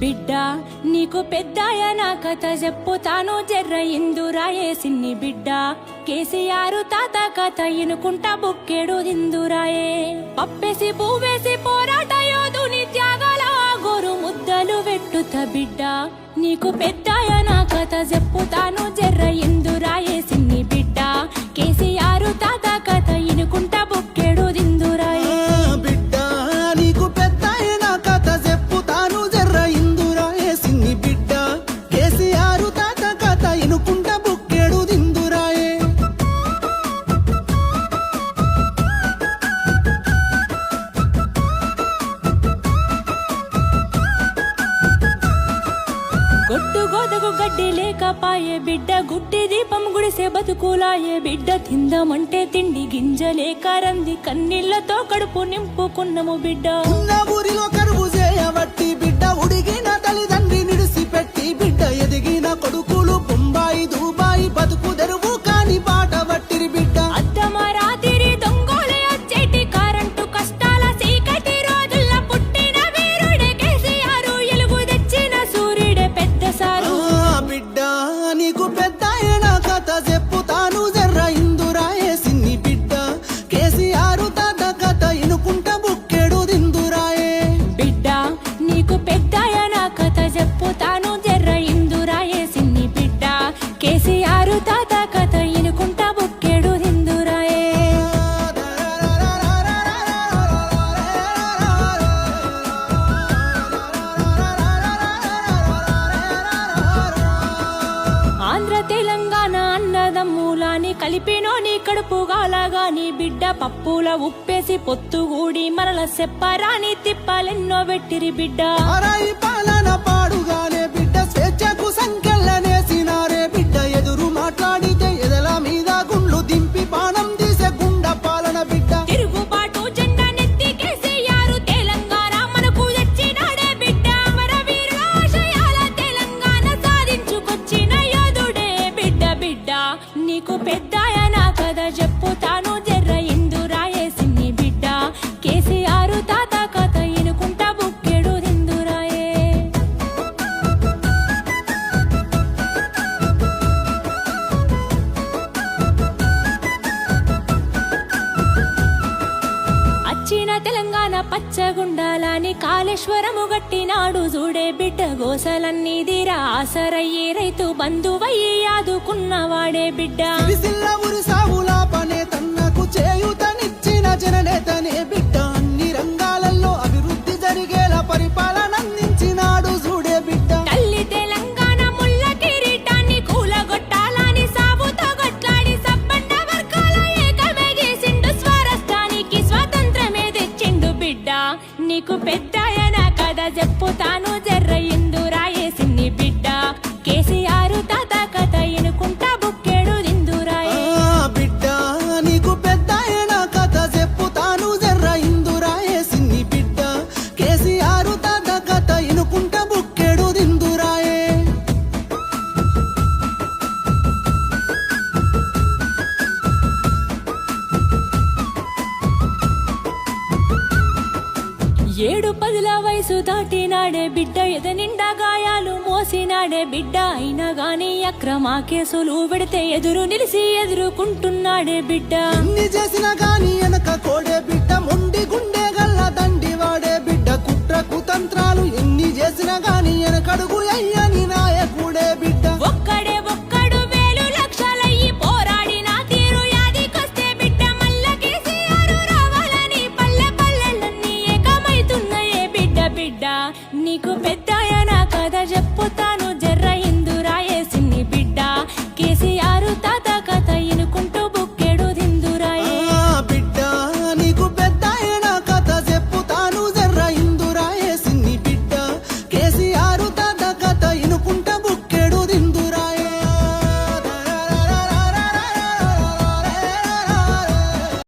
నీకు పెద్దాయ నా కథ చెప్పుతాను జర్ర ఇందురాయే సిన్ని బిడ్డ. కేసీఆర్ తాత కథ ఇనుకుంటా బుక్కేడు దిందురాయే. పప్పేసి పువ్వేసి పోరాట యోధుని త్యాగాల గోరు ముద్దలు వెట్టుత బిడ్డ. నీకు పెద్దాయ నా కథ చెప్పుతాను గడ్డి లేకపాయే బిడ్డ గుడ్డి దీపం గుడిసే బతుకులాయే బిడ్డ. తిందామంటే తిండి గింజలేక రంది కన్నీళ్ళతో కడుపు నింపుకున్నము బిడ్డ. నీ కలిపినోని కడుపు నీ బిడ్డ పప్పుల ఉప్పేసి పొత్తుగూడి మనల సెప్పరాని తిప్పాలెన్నో పెట్టిరి బిడ్డ. పచ్చగుండాలని కాళేశ్వరము గట్టినాడు చూడే బిడ్డ గోసలన్నీ దీరా ఆసరయ్యే రైతు బంధువయ్యి ఆదుకున్నవాడే బిడ్డ. సిరిసిల్ల ఊరి పనే నీకు పెద్దాయ నా కథ చెప్పుతాను జర్ర ఇందు రాయేసింది బిడ్డ. కేసీఆర్ తాత ఏడు పదుల వయసు దాటినాడే బిడ్డ ఎద నిండా గాయాలు మోసినాడే బిడ్డ. అయినా గాని అక్రమ కేసులు పెడితే ఎదురు నిలిసి ఎదురుకుంటున్నాడే బిడ్డ. అన్ని చేసినా గాని వెనక కోడే బిడ్డ మొండి గుండె గల్ల దండి వాడే బిడ్డ. కుట్ర కుతంత్రాలు ఎన్ని చేసినా గాని వెనకడుగు అయ్యా